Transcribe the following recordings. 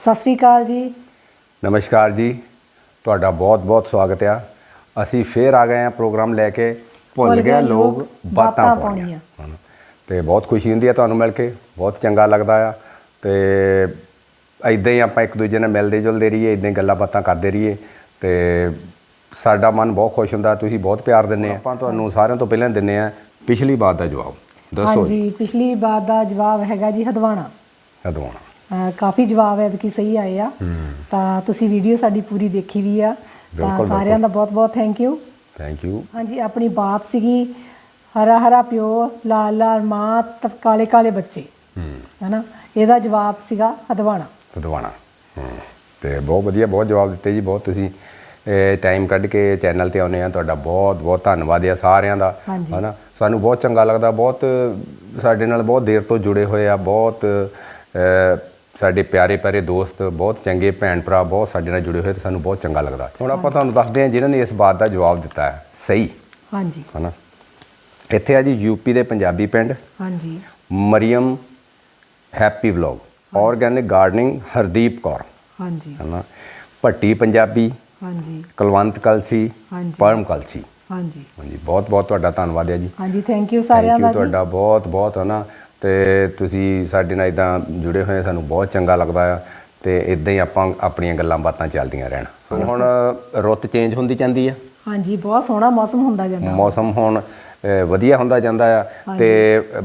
ਸਤਿ ਸ੍ਰੀ ਅਕਾਲ ਜੀ। ਨਮਸਕਾਰ ਜੀ। ਤੁਹਾਡਾ ਬਹੁਤ-ਬਹੁਤ ਸਵਾਗਤ ਆ। ਅਸੀਂ ਫੇਰ ਆ ਗਏ ਆ ਪ੍ਰੋਗਰਾਮ ਲੈ ਕੇ। ਭੁੱਲ ਗਏ ਲੋਕ ਬਾਤਾਂ ਪਾਉਣੀਆਂ। ਤੇ ਬਹੁਤ ਖੁਸ਼ੀ ਹੁੰਦੀ ਆ ਤੁਹਾਨੂੰ ਮਿਲ ਕੇ। ਬਹੁਤ ਚੰਗਾ ਲੱਗਦਾ ਆ। ਤੇ ਐਦਾਂ ਹੀ ਆਪਾਂ ਇੱਕ ਦੂਜੇ ਨਾਲ ਮਿਲਦੇ ਜੁਲਦੇ ਰਹੀਏ ਐਦਾਂ ਹੀ ਗੱਲਾਂ ਬਾਤਾਂ ਕਰਦੇ ਰਹੀਏ। ਤੇ ਸਾਡਾ ਮਨ ਬਹੁਤ ਖੁਸ਼ ਹੁੰਦਾ। ਤੁਸੀਂ ਬਹੁਤ ਪਿਆਰ ਦਿੰਦੇ ਆ। ਆਪਾਂ ਤੁਹਾਨੂੰ ਸਾਰਿਆਂ ਤੋਂ ਪਹਿਲਾਂ ਦਿੰਨੇ ਆ ਪਿਛਲੀ ਬਾਤ ਦਾ ਜਵਾਬ। ਦੱਸੋ ਜੀ। ਹਾਂਜੀ ਪਿਛਲੀ ਬਾਤ ਦਾ ਜਵਾਬ ਹੈਗਾ ਜੀ ਹਦਵਾਣਾ। ਅਹ ਕਾਫੀ ਜਵਾਬ ਐਤਕੀ ਸਹੀ ਆਏ ਆ। ਤਾਂ ਤੁਸੀਂ ਵੀਡੀਓ ਸਾਡੀ ਪੂਰੀ ਦੇਖੀ ਵੀ ਆ। ਤਾਂ ਸਾਰਿਆਂ ਦਾ ਬਹੁਤ-ਬਹੁਤ ਥੈਂਕ ਯੂ ਥੈਂਕ ਯੂ ਹਾਂਜੀ ਆਪਣੀ ਬਾਤ ਸੀਗੀ ਹਰਾ ਹਰਾ ਪਿਓ ਲਾਲ ਲਾਲ ਮਾਂ ਕਾਲੇ ਕਾਲੇ ਬੱਚੇ। ਹੈਨਾ? ਇਹਦਾ ਜਵਾਬ ਸੀਗਾ ਹਦਵਾਣਾ ਹਦਵਾਣਾ ਤੇ ਬਹੁਤ ਵਧੀਆ ਬਹੁਤ ਜਵਾਬ ਦਿੱਤੇ ਜੀ ਬਹੁਤ ਤੁਸੀਂ ਟਾਈਮ ਕੱਢ ਕੇ ਚੈਨਲ ਤੇ ਆਉਨੇ ਆ ਤੁਹਾਡਾ ਬਹੁਤ ਬਹੁਤ ਧੰਨਵਾਦ ਆ ਸਾਰਿਆਂ ਦਾ। ਹਨਾ? ਸਾਨੂੰ ਬਹੁਤ ਚੰਗਾ ਲੱਗਦਾ ਬਹੁਤ ਸਾਡੇ ਨਾਲ ਬਹੁਤ ਦੇਰ ਤੋਂ ਜੁੜੇ ਹੋਏ ਆ ਬਹੁਤ ਸਾਡੇ ਪਿਆਰੇ ਪਿਆਰੇ ਦੋਸਤ ਬਹੁਤ ਚੰਗੇ ਭੈਣ ਭਰਾ ਬਹੁਤ ਸਾਡੇ ਨਾਲ ਜੁੜੇ ਹੋਏ ਤੇ ਸਾਨੂੰ ਬਹੁਤ ਚੰਗਾ ਲੱਗਦਾ। ਹੁਣ ਆਪਾਂ ਤੁਹਾਨੂੰ ਦੱਸਦੇ ਹਾਂ ਜਿਨ੍ਹਾਂ ਨੇ ਇਸ ਬਾਤ ਦਾ ਜਵਾਬ ਦਿੱਤਾ ਹੈ। ਸਹੀ। ਹਾਂਜੀ। ਹਨਾ? ਇੱਥੇ ਆ ਜੀ ਯੂਪੀ ਦੇ ਪੰਜਾਬੀ ਪਿੰਡ। ਹਾਂਜੀ। Mariam happy vlog. Organic gardening Hardeep Kaur. ਹਾਂਜੀ। ਹਨਾ? ਭੱਟੀ ਪੰਜਾਬੀ। ਹਾਂਜੀ। ਕੁਲਵੰਤ ਕਲਸੀ। ਹਾਂਜੀ। ਪਰਮ ਕਲਸੀ। ਹਾਂਜੀ। ਹਾਂਜੀ ਬਹੁਤ ਬਹੁਤ ਤੁਹਾਡਾ ਧੰਨਵਾਦ ਹੈ ਜੀ। ਹਾਂਜੀ ਥੈਂਕ ਯੂ ਸਾਰਿਆਂ ਦਾ ਜੀ। ਤੁਹਾਡਾ ਬਹੁਤ ਬਹੁਤ ਹਨਾ? ਤੇ ਤੁਸੀਂ ਸਾਡੇ ਨਾਲ ਇਦਾਂ ਜੁੜੇ ਹੋਏ ਸਾਨੂੰ ਬਹੁਤ ਚੰਗਾ ਲੱਗਦਾ ਆ ਤੇ ਇਦਾਂ ਹੀ ਆਪਾਂ ਆਪਣੀਆਂ ਗੱਲਾਂ ਬਾਤਾਂ ਚੱਲਦੀਆਂ ਰਹਿਣ। ਹੁਣ ਰੁੱਤ ਚੇਂਜ ਹੁੰਦੀ ਜਾਂਦੀ ਆ। ਹਾਂਜੀ ਬਹੁਤ ਸੋਹਣਾ ਮੌਸਮ ਹੁੰਦਾ ਜਾਂਦਾ। ਮੌਸਮ ਹੁਣ ਵਧੀਆ ਹੁੰਦਾ ਜਾਂਦਾ ਆ ਤੇ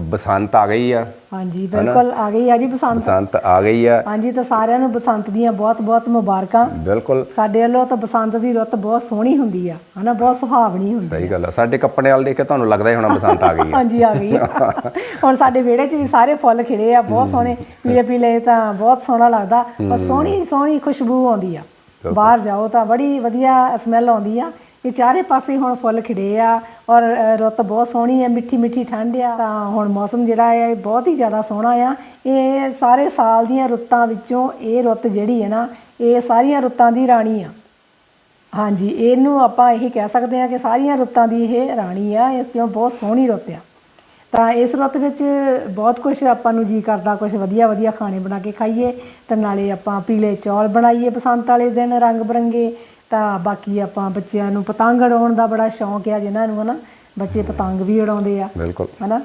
ਬਸੰਤ ਆ ਗਈ ਆ ਹਾਂਜੀ ਬਿਲਕੁਲ ਆ ਗਈ ਆ ਜੀ ਬਸੰਤ। ਬਸੰਤ ਆ ਗਈ ਆ। ਹਾਂਜੀ ਤਾਂ ਸਾਰਿਆਂ ਨੂੰ ਬਸੰਤ ਦੀਆਂ ਬਹੁਤ-ਬਹੁਤ ਮੁਬਾਰਕਾਂ। ਬਿਲਕੁਲ। ਸਾਡੇ ਵੱਲੋਂ ਤਾਂ ਬਸੰਤ ਦੀ ਰੁੱਤ ਬਹੁਤ ਸੋਹਣੀ ਹੁੰਦੀ ਆ ਹਨਾ? ਬਹੁਤ ਸੁਹਾਵਣੀ ਹੁੰਦੀ ਸਹੀ ਗੱਲ ਆ। ਸਾਡੇ ਕੱਪੜੇ ਵਾਲ ਦੇਖ ਕੇ ਤੁਹਾਨੂੰ ਲੱਗਦਾ ਹੀ ਹੋਣਾ ਬਸੰਤ ਆ ਗਈ ਆ। ਹਾਂਜੀ ਆ ਗਈ। ਹੁਣ ਸਾਡੇ ਵਿਹੜੇ 'ਚ ਵੀ ਸਾਰੇ ਫੁੱਲ ਖਿੜੇ ਆ ਬਹੁਤ ਸੋਹਣੇ। ਪੀਲੇ ਪੀਲੇ ਤਾਂ ਬਹੁਤ ਸੋਹਣਾ ਲੱਗਦਾ। ਔਰ ਸੋਹਣੀ ਸੋਹਣੀ ਖੁਸ਼ਬੂ ਆਉਂਦੀ ਆ। ਬਾਹਰ ਜਾਓ ਤਾਂ ਬੜੀ ਵਧੀਆ ਸਮੈਲ ਆਉਂਦੀ ਆ। ਇਹ ਚਾਰੇ ਪਾਸੇ ਹੁਣ ਫੁੱਲ ਖਿੜੇ ਆ ਔਰ ਰੁੱਤ ਬਹੁਤ ਸੋਹਣੀ ਹੈ ਮਿੱਠੀ ਮਿੱਠੀ ਠੰਡ ਆ। ਤਾਂ ਹੁਣ ਮੌਸਮ ਜਿਹੜਾ ਹੈ ਇਹ ਬਹੁਤ ਹੀ ਜ਼ਿਆਦਾ ਸੋਹਣਾ ਆ। ਇਹ ਸਾਰੇ ਸਾਲ ਦੀਆਂ ਰੁੱਤਾਂ ਵਿੱਚੋਂ ਇਹ ਰੁੱਤ ਜਿਹੜੀ ਹੈ ਨਾ, ਇਹ ਸਾਰੀਆਂ ਰੁੱਤਾਂ ਦੀ ਰਾਣੀ ਆ। ਹਾਂਜੀ, ਇਹਨੂੰ ਆਪਾਂ ਇਹੀ ਕਹਿ ਸਕਦੇ ਹਾਂ ਕਿ ਸਾਰੀਆਂ ਰੁੱਤਾਂ ਦੀ ਇਹ ਰਾਣੀ ਆ, ਇਹ ਕਿਉਂ ਬਹੁਤ ਸੋਹਣੀ ਰੁੱਤ ਆ। ਤਾਂ ਇਸ ਰੁੱਤ ਵਿੱਚ ਬਹੁਤ ਕੁਝ ਆਪਾਂ ਨੂੰ ਜੀ ਕਰਦਾ ਕੁਝ ਵਧੀਆ ਵਧੀਆ ਖਾਣੇ ਬਣਾ ਕੇ ਖਾਈਏ। ਤੇ ਨਾਲੇ ਆਪਾਂ ਪੀਲੇ ਚੌਲ ਬਣਾਈਏ ਬਸੰਤ ਵਾਲੇ ਦਿਨ ਰੰਗ ਬਰੰਗੇ। ਤਾਂ ਬਾਕੀ ਆਪਾਂ ਬੱਚਿਆਂ ਨੂੰ ਪਤੰਗ ਉਡਾਉਣ ਦਾ ਬੜਾ ਸ਼ੌਂਕ ਆ ਜਿਨ੍ਹਾਂ ਨੂੰ ਹਨਾ ਬੱਚੇ ਪਤੰਗ ਵੀ ਉਡਾਉਂਦੇ ਆ ਬਿਲਕੁਲ। ਹਨਾ?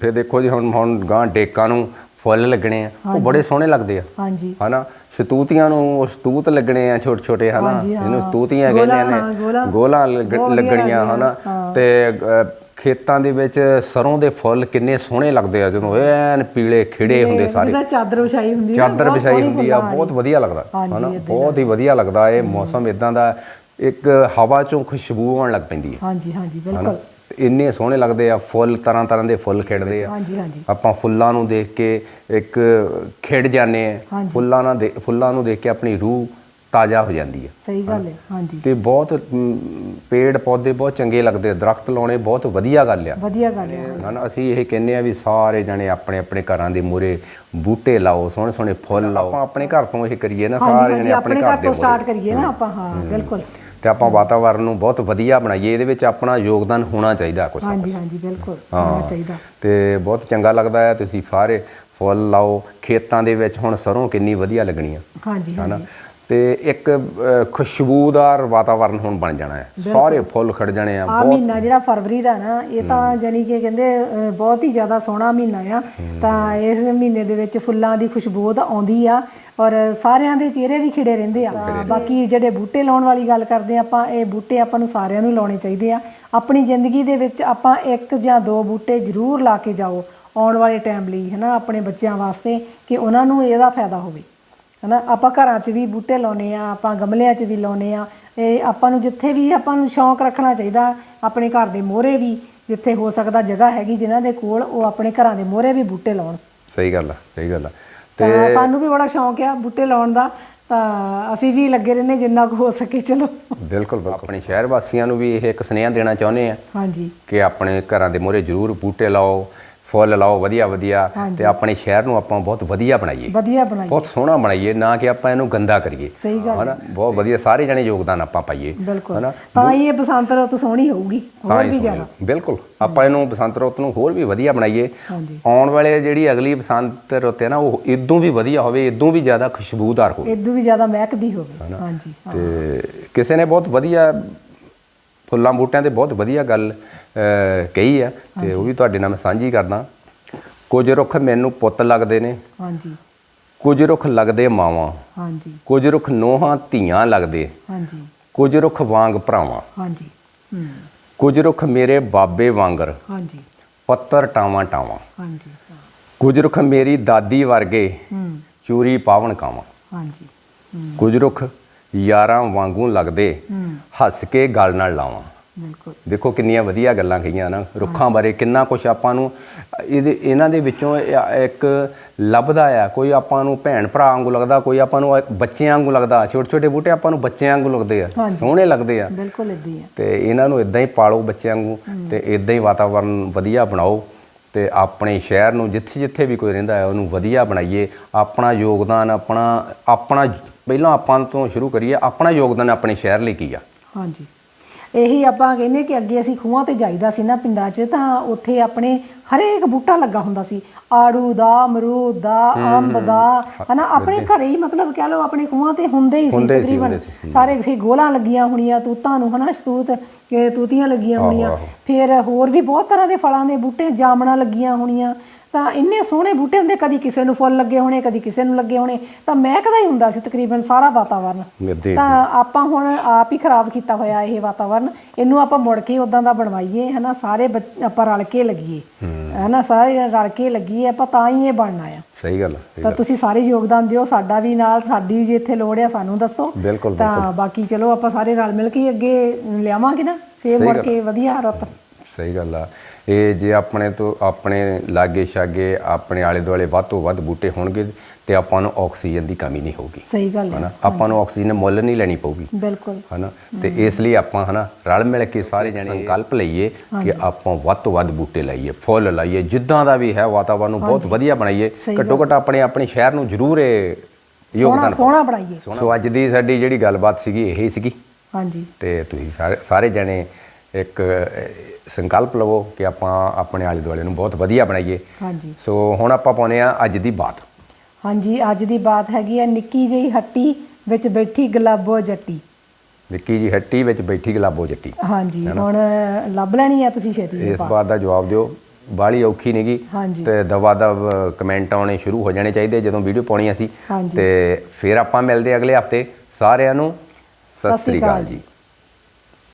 ਫਿਰ ਦੇਖੋ ਜੀ ਹੁਣ ਹੁਣ ਗਾਂ ਡੇਕਾਂ ਨੂੰ ਫੁੱਲ ਲੱਗਣੇ ਆ ਉਹ ਬੜੇ ਸੋਹਣੇ ਲੱਗਦੇ ਆ। ਹਾਂਜੀ। ਹਨਾ? ਸਤੂਤੀਆਂ ਨੂੰ ਉਹ ਸਤੂਤ ਲੱਗਣੇ ਆ ਛੋਟੇ ਛੋਟੇ ਹਨਾ। ਇਹਨੂੰ ਸਤੂਤੀਆਂ ਕਹਿੰਦੇ। ਨੇ। ਗੋਲਾਂ। ਲੱਗਣੀਆਂ ਹਨਾ? ਤੇ ਖੇਤਾਂ ਦੇ ਵਿੱਚ ਸਰੋਂ ਦੇ ਫੁੱਲ ਕਿੰਨੇ ਸੋਹਣੇ ਲੱਗਦੇ ਆ ਜਦੋਂ ਐਨ ਪੀਲੇ ਖਿੜੇ ਹੁੰਦੇ ਸਾਰੇ। ਚਾਦਰ ਵਿਛਾਈ ਹੁੰਦੀ ਆ, ਚਾਦਰ ਵਿਛਾਈ ਹੁੰਦੀ ਆ ਬਹੁਤ ਵਧੀਆ ਲੱਗਦਾ ਹਾਂਜੀ, ਹਨਾ? ਬਹੁਤ ਹੀ ਵਧੀਆ ਲੱਗਦਾ ਇਹ ਮੌਸਮ ਇਦਾਂ ਦਾ ਇੱਕ ਹਵਾ ਚੋਂ ਖੁਸ਼ਬੂ ਆਉਣ ਲੱਗ ਪੈਂਦੀ ਹੈ ਹਾਂਜੀ ਹਾਂਜੀ ਬਿਲਕੁਲ। ਇੰਨੇ ਸੋਹਣੇ ਲੱਗਦੇ ਆ ਫੁੱਲ ਤਰ੍ਹਾਂ ਤਰ੍ਹਾਂ ਦੇ ਫੁੱਲ ਖਿੜਦੇ ਆ। ਹਾਂਜੀ ਹਾਂਜੀ। ਆਪਾਂ ਫੁੱਲਾਂ ਨੂੰ ਦੇਖ ਕੇ ਇੱਕ ਖਿੜ ਜਾਂਦੇ ਆ। ਫੁੱਲਾਂ ਨਾਲ ਫੁੱਲਾਂ ਨੂੰ ਦੇਖ ਕੇ ਆਪਣੀ ਰੂਹ ਤਾਜ਼ਾ ਹੋ ਜਾਂਦੀ ਹੈ। ਸਹੀ ਗੱਲ ਹੈ ਹਾਂਜੀ। ਤੇ ਬਹੁਤ ਪੇੜ ਪੌਦੇ ਬਹੁਤ ਚੰਗੇ ਲੱਗਦੇ ਦਰਖਤ ਲਾਉਣੇ ਬਹੁਤ ਵਧੀਆ ਗੱਲ ਆ। ਵਧੀਆ ਗੱਲ ਹੈ ਹਨਾ ਅਸੀਂ ਇਹ ਕਹਿੰਦੇ ਆ ਵੀ ਸਾਰੇ ਜਣੇ ਆਪਣੇ ਆਪਣੇ ਘਰਾਂ ਦੇ ਮੂਰੇ ਬੂਟੇ ਲਾਓ ਸੋਹਣੇ ਸੋਹਣੇ ਫੁੱਲ ਲਾਓ। ਆਪਾਂ ਆਪਣੇ ਘਰ ਤੋਂ ਇਹ ਕਰੀਏ ਨਾ ਸਾਰੇ ਜਣੇ ਆਪਣੇ ਘਰ ਦੇ ਸਟਾਰਟ ਕਰੀਏ ਨਾ ਆਪਾਂ ਹਾਂ ਬਿਲਕੁਲ। ਤੇ ਆਪਾਂ ਵਾਤਾਵਰਨ ਨੂੰ ਬਹੁਤ ਵਧੀਆ ਬਣਾਈਏ ਇਹਦੇ ਵਿੱਚ ਆਪਣਾ ਯੋਗਦਾਨ ਹੋਣਾ ਚਾਹੀਦਾ ਕੁਝ ਹਾਂਜੀ ਹਾਂਜੀ ਬਿਲਕੁਲ ਹੋਣਾ ਚਾਹੀਦਾ। ਤੇ ਬਹੁਤ ਚੰਗਾ ਲੱਗਦਾ ਹੈ ਤੁਸੀਂ ਸਾਰੇ ਫੁੱਲ ਲਾਓ ਖੇਤਾਂ ਦੇ ਵਿੱਚ ਹੁਣ ਸਰੋਂ ਕਿੰਨੀ ਵਧੀਆ ਲੱਗਣੀ ਆ। ਹਾਂਜੀ ਹਾਂਜੀ। ਤੇ ਇੱਕ ਖੁਸ਼ਬੂਦਾਰ ਵਾਤਾਵਰਨ ਹੁਣ ਬਣ ਜਾਣਾ ਹੈ। ਸਾਰੇ ਫੁੱਲ ਖੜ ਜਾਣੇ ਆ ਆ ਮਹੀਨਾ ਜਿਹੜਾ ਫਰਵਰੀ ਦਾ ਨਾ ਇਹ ਤਾਂ ਜਾਨੀ ਕਿ ਕਹਿੰਦੇ ਬਹੁਤ ਹੀ ਜ਼ਿਆਦਾ ਸੋਹਣਾ ਮਹੀਨਾ ਆ। ਤਾਂ ਇਸ ਮਹੀਨੇ ਦੇ ਵਿੱਚ ਫੁੱਲਾਂ ਦੀ ਖੁਸ਼ਬੂ ਤਾਂ ਆਉਂਦੀ ਆ ਔਰ ਸਾਰਿਆਂ ਦੇ ਚਿਹਰੇ ਵੀ ਖਿੜੇ ਰਹਿੰਦੇ ਆ। ਬਾਕੀ ਜਿਹੜੇ ਬੂਟੇ ਲਾਉਣ ਵਾਲੀ ਗੱਲ ਕਰਦੇ ਆ ਆਪਾਂ ਇਹ ਬੂਟੇ ਆਪਾਂ ਨੂੰ ਸਾਰਿਆਂ ਨੂੰ ਲਾਉਣੇ ਚਾਹੀਦੇ ਆ। ਆਪਣੀ ਜ਼ਿੰਦਗੀ ਦੇ ਵਿੱਚ ਆਪਾਂ ਇੱਕ ਜਾਂ ਦੋ ਬੂਟੇ ਜ਼ਰੂਰ ਲਾ ਕੇ ਜਾਓ ਆਉਣ ਵਾਲੇ ਟਾਈਮ ਲਈ ਹਨਾ ਆਪਣੇ ਬੱਚਿਆਂ ਵਾਸਤੇ ਕਿ ਉਹਨਾਂ ਨੂੰ ਇਹਦਾ ਫਾਇਦਾ ਹੋਵੇ। ਹਨਾ? ਆਪਾਂ ਘਰਾਂ 'ਚ ਵੀ ਬੂਟੇ ਲਾਉਨੇ ਆ ਆਪਾਂ ਗਮਲਿਆਂ 'ਚ ਵੀ ਲਾਉਨੇ ਆ ਇਹ ਆਪਾਂ ਨੂੰ ਜਿੱਥੇ ਵੀ ਆਪਾਂ ਨੂੰ ਸ਼ੌਂਕ ਰੱਖਣਾ ਚਾਹੀਦਾ ਆਪਣੇ ਘਰ ਦੇ ਮੋਹਰੇ ਵੀ ਜਿੱਥੇ ਹੋ ਸਕਦਾ ਜਗ੍ਹਾ ਹੈਗੀ ਜਿਨ੍ਹਾਂ ਦੇ ਕੋਲ ਉਹ ਆਪਣੇ ਘਰਾਂ ਦੇ ਮੋਹਰੇ ਵੀ ਬੂਟੇ ਲਾਉਣ। ਸਹੀ ਗੱਲ ਆ ਸਹੀ ਗੱਲ ਆ। ਤੇ ਸਾਨੂੰ ਵੀ ਬੜਾ ਸ਼ੌਂਕ ਆ ਬੂਟੇ ਲਾਉਣ ਦਾ। ਤਾਂ ਅਸੀਂ ਵੀ ਲੱਗੇ ਰਹਿੰਦੇ ਜਿੰਨਾ ਕੁ ਹੋ ਸਕੇ ਚਲੋ। ਬਿਲਕੁਲ ਬਿਲਕੁਲ। ਆਪਣੇ ਸ਼ਹਿਰ ਵਾਸੀਆਂ ਨੂੰ ਵੀ ਇਹ ਇੱਕ ਸੁਨੇਹਾ ਦੇਣਾ ਚਾਹੁੰਦੇ ਆ ਹਾਂਜੀ। ਕਿ ਆਪਣੇ ਘਰਾਂ ਦੇ ਮੂਹਰੇ ਜ਼ਰੂਰ ਬੂਟੇ ਲਾਓ। ਫੁੱਲ ਲਾਓ ਵਧੀਆ ਵਧੀਆ। ਤੇ ਆਪਣੇ ਸ਼ਹਿਰ ਨੂੰ ਆਪਾਂ ਬਹੁਤ ਵਧੀਆ ਬਣਾਈਏ। ਵਧੀਆ ਬਣਾਈ ਬਹੁਤ ਸੋਹਣਾ ਬਣਾਈਏ ਨਾ ਕਿ ਆਪਾਂ ਇਹਨੂੰ ਗੰਦਾ ਕਰੀਏ। ਸਹੀ ਗੱਲ ਬਹੁਤ ਵਧੀਆ ਸਾਰੇ ਜਣੇ ਯੋਗਦਾਨ ਆਪਾਂ ਪਾਈਏ। ਹਨਾ? ਤਾਂ ਹੀ ਇਹ ਬਸੰਤ ਰੁੱਤ ਸੋਹਣੀ ਹੋਊਗੀ। ਹੋਰ ਵੀ ਜ਼ਿਆਦਾ। ਬਿਲਕੁਲ। ਆਪਾਂ ਇਹਨੂੰ ਬਸੰਤ ਰੁੱਤ ਨੂੰ ਹੋਰ ਵੀ ਵਧੀਆ ਬਣਾਈਏ। ਆਉਣ ਵਾਲੇ ਜਿਹੜੀ ਅਗਲੀ ਬਸੰਤ ਰੁੱਤ ਹੈ ਨਾ ਉਹ ਇਦੋਂ ਵੀ ਵਧੀਆ ਹੋਵੇ ਇਦੋਂ ਵੀ ਜ਼ਿਆਦਾ ਖੁਸ਼ਬੂਦਾਰ ਹੋਵੇ। ਇਦੋਂ ਵੀ ਜ਼ਿਆਦਾ ਮਹਿਕਦੀ ਹੋਵੇ। ਹਾਂਜੀ। ਤੇ ਕਿਸੇ ਨੇ ਬਹੁਤ ਵਧੀਆ ਫੁੱਲਾਂ ਬੂਟਿਆਂ ਤੇ ਬਹੁਤ ਵਧੀਆ ਗੱਲ ਕਹੀ ਆ ਤੇ ਉਹ ਵੀ ਤੁਹਾਡੇ ਨਾਲ ਮੈਂ ਸਾਂਝੀ ਕਰਦਾ। ਕੁਝ ਰੁੱਖ ਮੈਨੂੰ ਪੁੱਤ ਲੱਗਦੇ ਨੇ। ਹਾਂਜੀ। ਕੁਝ ਰੁੱਖ ਲੱਗਦੇ ਮਾਵਾਂ। ਹਾਂਜੀ। ਕੁਝ ਰੁੱਖ ਨੋਹਾਂ ਧੀਆਂ ਲੱਗਦੇ। ਹਾਂਜੀ। ਕੁਝ ਰੁੱਖ ਵਾਂਗ ਭਰਾਵਾਂ। ਹਾਂਜੀ। ਹੂੰ। ਕੁਝ ਰੁੱਖ ਮੇਰੇ ਬਾਬੇ ਵਾਂਗਰ। ਹਾਂਜੀ। ਪੱਤਰ ਟਾਵਾਂ ਟਾਵਾਂ। ਹਾਂਜੀ। ਕੁਝ ਰੁੱਖ ਮੇਰੀ ਦਾਦੀ ਵਰਗੇ। ਹੂੰ। ਚੂਰੀ ਪਾਵਨ ਕਾਵਾਂ। ਹਾਂਜੀ। ਹੂੰ। ਕੁਝ ਰੁੱਖ ਯਾਰਾਂ ਵਾਂਗੂ ਲੱਗਦੇ ਹੱਸ ਕੇ ਗਲ ਨਾਲ ਲਾਵਾਂ। ਬਿਲਕੁਲ। ਦੇਖੋ ਕਿੰਨੀਆਂ ਵਧੀਆ ਗੱਲਾਂ ਕਹੀਆਂ ਨਾ ਰੁੱਖਾਂ ਬਾਰੇ ਕਿੰਨਾ ਕੁਝ ਆਪਾਂ ਨੂੰ ਇਹਦੇ ਇਹਨਾਂ ਦੇ ਵਿੱਚੋਂ ਇੱਕ ਲੱਭਦਾ ਆ ਕੋਈ ਆਪਾਂ ਨੂੰ ਭੈਣ ਭਰਾ ਵਾਂਗੂ ਲੱਗਦਾ ਕੋਈ ਆਪਾਂ ਨੂੰ ਬੱਚਿਆਂ ਵਾਂਗੂ ਲੱਗਦਾ ਛੋਟੇ ਛੋਟੇ ਬੂਟੇ ਆਪਾਂ ਨੂੰ ਬੱਚਿਆਂ ਵਾਂਗੂ ਲੱਗਦੇ ਆ। ਸੋਹਣੇ ਲੱਗਦੇ ਆ। ਬਿਲਕੁਲ ਇਦਾਂ ਹੀ ਹੈ ਤੇ ਇਹਨਾਂ ਨੂੰ ਇਦਾਂ ਹੀ ਪਾਲੋ ਬੱਚਿਆਂ ਵਾਂਗੂ ਤੇ ਇਦਾਂ ਹੀ ਵਾਤਾਵਰਨ ਵਧੀਆ ਬਣਾਓ ਤੇ ਆਪਣੇ ਸ਼ਹਿਰ ਨੂੰ ਜਿੱਥੇ ਜਿੱਥੇ ਵੀ ਕੋਈ ਰਹਿੰਦਾ ਹੈ ਉਹਨੂੰ ਵਧੀਆ ਬਣਾਈਏ ਆਪਣਾ ਯੋਗਦਾਨ ਆਪਣਾ ਆਪਣਾ ਪਹਿਲਾਂ ਆਪਾਂ ਤੋਂ ਸ਼ੁਰੂ ਕਰੀਏ ਆਪਣਾ ਯੋਗਦਾਨ ਆਪਣੇ ਸ਼ਹਿਰ ਲਈ ਕੀ ਆ? ਹਾਂਜੀ। ਇਹੀ ਆਪਾਂ ਕਹਿੰਦੇ ਕਿ ਅੱਗੇ ਅਸੀਂ ਖੂਹਾਂ ਤੇ ਜਾਈਦਾ ਸੀ ਨਾ ਪਿੰਡਾਂ 'ਚ ਤਾਂ ਉੱਥੇ ਆਪਣੇ ਹਰੇਕ ਬੂਟਾ ਲੱਗਾ ਹੁੰਦਾ ਸੀ। ਆੜੂ ਦਾ ਅਮਰੂਦ ਦਾ ਅੰਬ ਦਾ ਹਨਾ ਆਪਣੇ ਘਰੇ ਹੀ ਮਤਲਬ ਕਹਿ ਲਓ ਆਪਣੇ ਖੂਹਾਂ ਤੇ ਹੁੰਦੇ ਹੀ ਸੀ ਤਕਰੀਬਨ। ਸਾਰੇ ਫੇ ਗੋਲਾਂ ਲੱਗੀਆਂ ਹੋਣੀਆਂ ਤੂਤਾਂ ਨੂੰ ਹਨਾ ਸ਼ਤੂਤ ਤੂਤੀਆਂ ਲੱਗੀਆਂ ਹੋਣੀਆਂ। ਫਿਰ ਹੋਰ ਵੀ ਬਹੁਤ ਤਰ੍ਹਾਂ ਦੇ ਫਲਾਂ ਦੇ ਬੂਟੇ ਜਾਮਣਾ ਲੱਗੀਆਂ ਹੋਣੀਆਂ। ਤਾਂ ਇੰਨੇ ਸੋਹਣੇ ਬੂਟੇ ਹੁੰਦੇ ਕਦੀ ਕਿਸੇ ਨੂੰ ਫੁੱਲ ਲੱਗੇ ਹੋਣੇ ਕਦੀ ਕਿਸੇ ਨੂੰ ਲੱਗੇ ਹੋਣੇ। ਤਾਂ ਮਹਿਕਦਾ ਹੀ ਹੁੰਦਾ ਸੀ ਤਕਰੀਬਨ ਸਾਰਾ ਵਾਤਾਵਰਨ। ਤਾਂ ਆਪਾਂ ਹੁਣ ਆਪ ਹੀ ਖਰਾਬ ਕੀਤਾ ਹੋਇਆ ਇਹ ਵਾਤਾਵਰਨ। ਇਹਨੂੰ ਆਪਾਂ ਮੁੜ ਕੇ ਉਦਾਂ ਦਾ ਬਣਵਾਈਏ ਹਨਾ ਸਾਰੇ ਬੱਚ- ਆਪਾਂ ਰਲ ਕੇ ਲੱਗੀਏ। ਹਨਾ ਸਾਰੇ ਰਲ ਕੇ ਲੱਗੀਏ ਆਪਾਂ ਤਾਂ ਹੀ ਇਹ ਬਣਨਾ ਆ। ਸਹੀ ਗੱਲ ਤਾਂ ਤੁਸੀਂ ਸਾਰੇ ਯੋਗਦਾਨ ਦਿਓ ਸਾਡਾ ਵੀ ਨਾਲ ਸਾਡੀ ਜੇ ਇੱਥੇ ਲੋੜ ਆ ਸਾਨੂੰ ਦੱਸੋ। ਬਿਲਕੁਲ ਤਾਂ ਬਾਕੀ ਚਲੋ ਆਪਾਂ ਸਾਰੇ ਰਲ ਮਿਲ ਕੇ ਹੀ ਅੱਗੇ ਲਿਆਵਾਂਗੇ ਨਾ ਫੇਰ ਸਹੀ ਮੁੜ ਗੱਲ। ਕੇ ਵਧੀਆ ਰਤ। ਸਹੀ ਗੱਲ ਆ। ਇਹ ਜੇ ਆਪਣੇ ਤੋਂ ਆਪਣੇ ਲਾਗੇ ਛਾਗੇ ਆਪਣੇ ਆਲੇ ਦੁਆਲੇ ਵੱਧ ਤੋਂ ਵੱਧ ਬੂਟੇ ਹੋਣਗੇ ਤੇ ਆਪਾਂ ਨੂੰ ਆਕਸੀਜਨ ਦੀ ਕਮੀ ਨਹੀਂ ਹੋਊਗੀ। ਸਹੀ ਗੱਲ ਹਨਾ? ਹੈ ਆਪਾਂ ਨੂੰ ਆਕਸੀਜਨ ਮੁੱਲ ਨਹੀਂ ਲੈਣੀ ਪਊਗੀ। ਬਿਲਕੁਲ। ਹਨਾ? ਤੇ ਇਸ ਲਈ ਆਪਾਂ ਹਨਾ ਰਲ ਮਿਲ ਕੇ ਸਾਰੇ ਜਣੇ ਸੰਕਲਪ ਲਈਏ ਕਿ ਆਪਾਂ ਵੱਧ ਤੋਂ ਵੱਧ ਬੂਟੇ ਲਾਈਏ ਫੁੱਲ ਲਾਈਏ ਜਿੱਦਾਂ ਦਾ ਵੀ ਹੈ ਵਾਤਾਵਰਨ ਨੂੰ ਬਹੁਤ ਵਧੀਆ ਬਣਾਈਏ। ਘੱਟੋ ਘੱਟ ਆਪਣੇ ਆਪਣੇ ਸ਼ਹਿਰ ਨੂੰ ਜ਼ਰੂਰ ਇਹ ਸੋਹਣਾ ਯੋਗਦਾਨ ਸੋਹਣਾ ਬਣਾਈਏ। ਸੋ ਅੱਜ ਦੀ ਸਾਡੀ ਜਿਹੜੀ ਗੱਲਬਾਤ ਸੀਗੀ ਇਹ ਸੀਗੀ। ਹਾਂਜੀ। ਤੇ ਤੁਸੀਂ ਸਾਰੇ ਸਾਰੇ ਜਣੇ ਇੱਕ ਸੰਕਲਪ ਲਵੋ ਕਿ ਆਪਾਂ ਆਪਣੇ ਆਲੇ ਦੁਆਲੇ ਨੂੰ ਬਹੁਤ ਵਧੀਆ ਬਣਾਈਏ। ਹਾਂਜੀ। ਸੋ ਹੁਣ ਆਪਾਂ ਪਾਉਨੇ ਆ ਅੱਜ ਦੀ ਬਾਤ। ਹਾਂਜੀ ਅੱਜ ਦੀ ਬਾਤ ਹੈਗੀ ਆ ਨਿੱਕੀ ਜਿਹੀ ਹੱਟੀ ਵਿੱਚ ਬੈਠੀ ਗੁਲਾਬੋ ਜੱਟੀ। ਵਿੱਕੀ ਜੀ ਹੱਟੀ ਵਿੱਚ ਬੈਠੀ ਗੁਲਾਬੋ ਜੱਟੀ। ਹਾਂਜੀ ਹੁਣ ਲੱਭ ਲੈਣੀ ਆ ਤੁਸੀਂ ਛੇਤੀ ਇਸ ਬਾਤ। ਦਾ ਜਵਾਬ ਦਿਓ। ਬਾਲੀ ਔਖੀ ਨਹੀਂਗੀ ਤੇ ਦਵਾ ਦਵ ਕਮੈਂਟ ਆਉਣੇ ਸ਼ੁਰੂ ਹੋ ਜਾਣੇ ਚਾਹੀਦੇ ਜਦੋਂ ਵੀਡੀਓ ਪਾਉਣੀ ਅਸੀਂ। ਤੇ ਫਿਰ ਆਪਾਂ ਮਿਲਦੇ ਅਗਲੇ ਹਫ਼ਤੇ। ਸਾਰਿਆਂ ਨੂੰ ਸਤਿ ਸ੍ਰੀ ਅਕਾਲ ਜੀ।